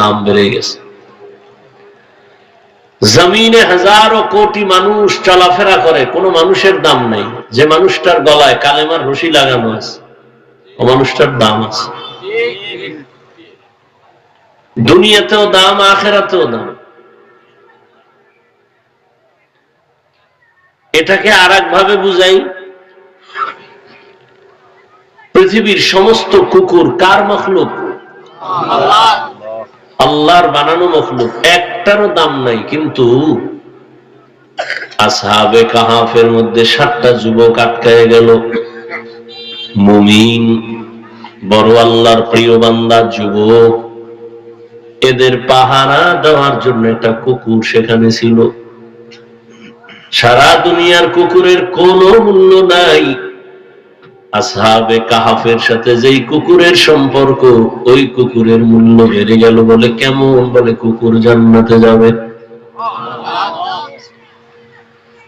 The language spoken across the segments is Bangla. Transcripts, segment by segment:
দাম বেড়ে গেছে। জমিনে হাজারো কোটি মানুষ চলাফেরা করে, কোনো মানুষের দাম নেই। যে মানুষটার গলায় কালেমার রশি লাগানো আছে, ও মানুষটার দাম আছে। দুনিয়াতেও দাম, আখেরাতেও দাম। এটাকে আর ভাবে বুঝাই, পৃথিবীর সমস্ত কুকুর কার মখলুক? আল্লাহর বানানো মখলুক একটারও দাম নাই, কিন্তু আসহাবে কাহাফের মধ্যে সাতটা যুবক আটকায় গেল। মুমিন, বড় আল্লাহর প্রিয় বান্দা, যুবক। এদের পাহারা দেওয়ার জন্য একটা কুকুর সেখানে ছিল। সারা দুনিয়ার কুকুরের কোনো মূল্য নাই। আসহাবে কাহাফের সাথে যেই কুকুরের সম্পর্ক, ওই কুকুরের মূল্য বেড়ে গেল বলে কেমন বলে কুকুর জান্নাতে যাবে?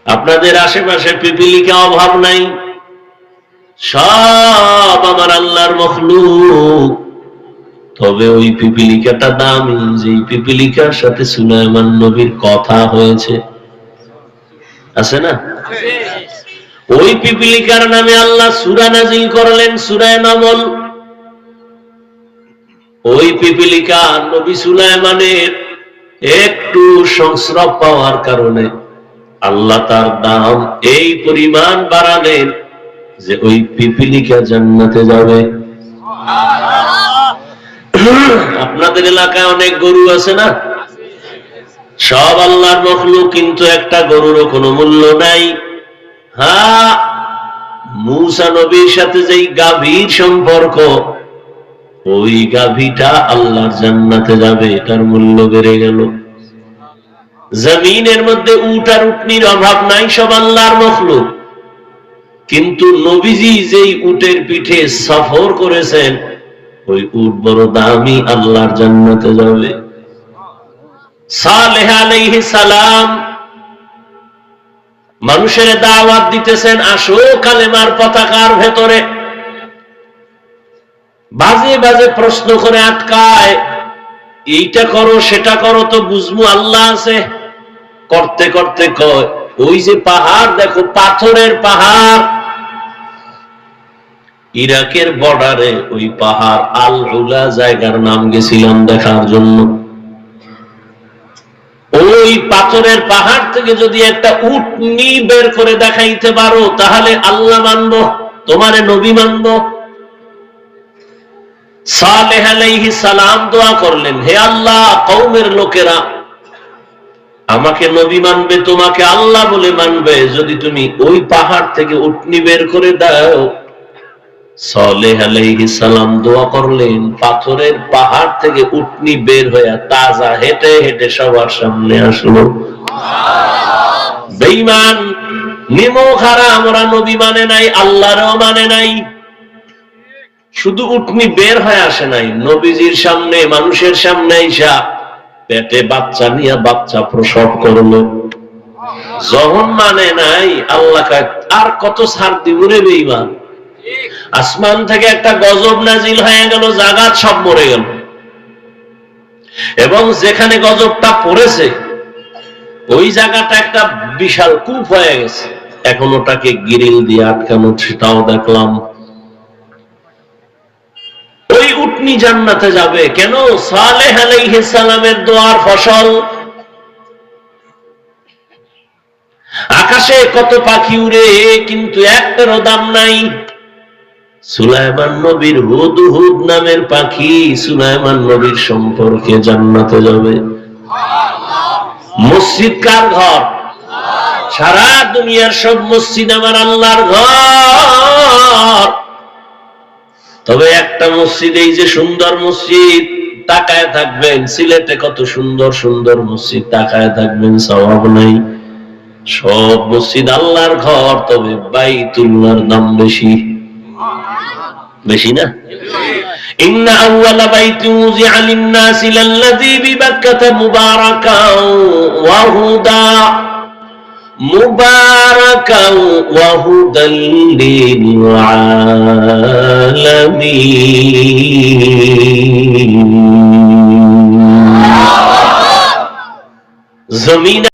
আপনাদের আশেপাশে পিপিলিকা অভাব নাই? সব আমার আল্লাহর মখলুক। তবে ওই পিপিলিকাটা দামি যে পিপিলিকার সাথে সুলাইমান নবীর কথা হয়েছে। আছে না? ওই পিপিলিকার নামে আল্লাহ সুরা নাজিল করলেন সুরায় নামল। ওই পিপিলিকা নবী সুলাইমানের একটু সংস্রব পাওয়ার কারণে আল্লাহ তার দাম এই পরিমাণ বাড়ালেন যে ওই পিপিলিকা জান্নাতে যাবে। আপনাদের এলাকায় অনেক গরু আছে না? সব আল্লাহর মখলুক, কিন্তু একটা গরুরও কোনো মূল্য নাই। হ্যাঁ মুসা নবীর সাথে যেই গাভীর সম্পর্ক, ওই গাভীটা আল্লাহর জান্নাতে যাবে, এটার মূল্য বেড়ে গেল। জমিনের মধ্যে উট আর উটনির অভাব নাই, সব আল্লাহর মখলুক। কিন্তু নবীজি যেই উটের পিঠে সফর করেছেন, ওই উট বড় দামি আল্লাহর জান্নাতে যাবে। সালেহ সালাম মানুষের দাওয়াত দিতেছেন, আসো কালেমার পতাকার ভেতরে। বাজে বাজে প্রশ্ন করে আটকায়, এইটা করো, সেটা করো তো বুঝব আল্লাহ আছে। করতে করতে কয়, ওই যে পাহাড়, দেখো পাথরের পাহাড়। ইরাকের বর্ডারে ওই পাহাড় আল জায়গার নাম গেছিলাম দেখার জন্য। ওই পাথরের পাহাড় থেকে যদি একটা উটনি বের করে দেখাইতে পারো, তাহলে আল্লাহ মানব, তোমারে নবী মানব। সালাম দোয়া করলেন, হে আল্লাহ কৌমের লোকেরা, আমাকে নবী মানবে, তোমাকে আল্লাহ বলে মানবে। যদি তুমি ওই পাহাড় থেকে উটনি বের করে দাও সালেহ সালাম দোয়া করলেন, পাথরের পাহাড় থেকে উটনি বের হয়ে তাজা হেঁটে হেঁটে সবার সামনে আসলো। বেঈমান নিমখারা আমরা নবী মানে নাই, আল্লাহরও মানে নাই। শুধু উটনি বের হয়ে আসে নাই, নবীজির সামনে, মানুষের সামনে আইসা পেটে বাচ্চা নিয়ে বাচ্চা প্রসব করল। যখন মানে নাই, আল্লাহ আর কত ছাড় দিব রে বেঈমান? আসমান থেকে একটা গজব নাজিল হয়ে গেল, জাগাত সব মরে গেল। এবং যেখানে গজবটা পড়েছে, ওই জায়গাটা একটা বিশাল কূপ হয়ে গেছে। এখন ওটাকে গিরিল দিয়ে আটকানো, সেটাও দেখলাম। ওই উটনি জান্নাতে যাবে। কেন? সালেহ আলাইহিস সালামের দোয়ার ফসল। আকাশে কত পাখি উড়ে, কিন্তু একটারও দাম নাই। সুলাইমান নবীর হুদ হুদ নামের পাখি সুলাইমান নবীর সম্পর্কে জান্নাতে যাবে। মসজিদ কার ঘর? সারা দুনিয়ার সব মসজিদ আমার আল্লাহর ঘর। তবে একটা মসজিদ, এই যে সুন্দর মসজিদ, তাকায় থাকবেন। সিলেটে কত সুন্দর সুন্দর মসজিদ, তাকায় থাকবেন স্বভাব নাই। সব মসজিদ আল্লাহর ঘর, তবে বাইতুল্লাহর দাম বেশি। مشينا. إن أول بيت وزع للناس للذي ببكة مباركا وهدى. مباركا وهدى للعالمين. زمينة